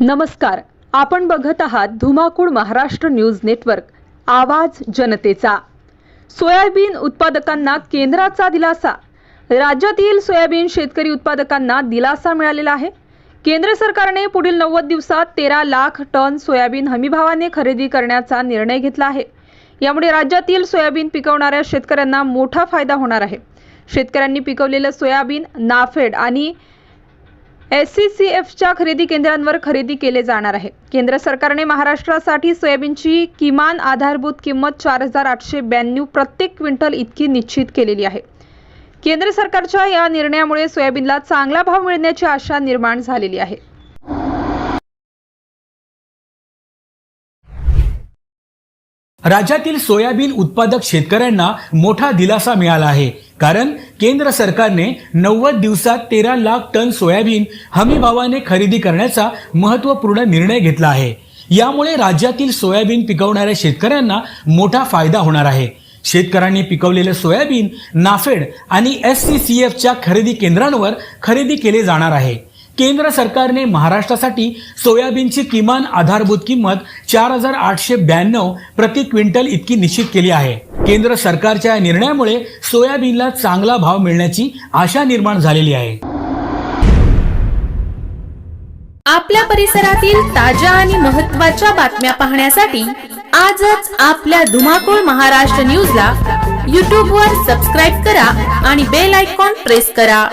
नमस्कार. आपण बघत आहात धुमाकूळ महाराष्ट्र न्यूज नेटवर्क आवाज जनतेचा. सोयाबीन उत्पादकांना केंद्राचा दिलासा. राज्यातील सोयाबीन शेतकरी उत्पादकांना दिलासा मिळालेला आहे. केंद्र सरकारने पुढील नव्वद दिवसात तेरा लाख टन सोयाबीन हमीभावाने खरेदी करण्याचा निर्णय घेतला आहे. यामुळे राज्यातील सोयाबीन पिकवणाऱ्या शेतकऱ्यांना मोठा फायदा होणार आहे. शेतकऱ्यांनी पिकवलेलं सोयाबीन नाफेड आणि एस सी सी एफच्या खरेदी केंद्रांवर खरेदी केले जाणार आहे. केंद्र सरकारने महाराष्ट्रासाठी सोयाबीनची किमान आधारभूत किंमत चार हजार आठशे ब्याण्णव प्रत्येक क्विंटल इतकी निश्चित केलेली आहे. केंद्र सरकारच्या या निर्णयामुळे सोयाबीनला चांगला भाव मिळण्याची आशा निर्माण झालेली आहे. राज्यातील सोयाबीन उत्पादक शेतकऱ्यांना मोठा दिलासा मिळाला आहे. कारण केंद्र सरकारने नव्वद दिवसात तेरा लाख टन सोयाबीन हमीभावाने खरेदी करण्याचा महत्त्वपूर्ण निर्णय घेतला आहे. यामुळे राज्यातील सोयाबीन पिकवणाऱ्या शेतकऱ्यांना मोठा फायदा होणार आहे. शेतकऱ्यांनी पिकवलेले सोयाबीन नाफेड आणि एस सी सी एफच्या खरेदी केंद्रांवर खरेदी केले जाणार आहे. केंद्र सरकारने महाराष्ट्रासाठी सोयाबीनची किमान आधारभूत किंमत चार हजार आठशे ब्याण्णव प्रति क्विंटल इतकी निश्चित केली आहे. केंद्र सरकारच्या या निर्णयामुळे सोयाबीनला चांगला भाव मिळण्याची आशा निर्माण झालेली आहे. आपल्या परिसरातील ताज्या आणि महत्त्वाच्या बातम्या पाहण्यासाठी आजच आपल्या धुमाकूळ महाराष्ट्र न्यूजला यूट्यूबवर सबस्क्राईब करा आणि बेल आयकॉन प्रेस करा.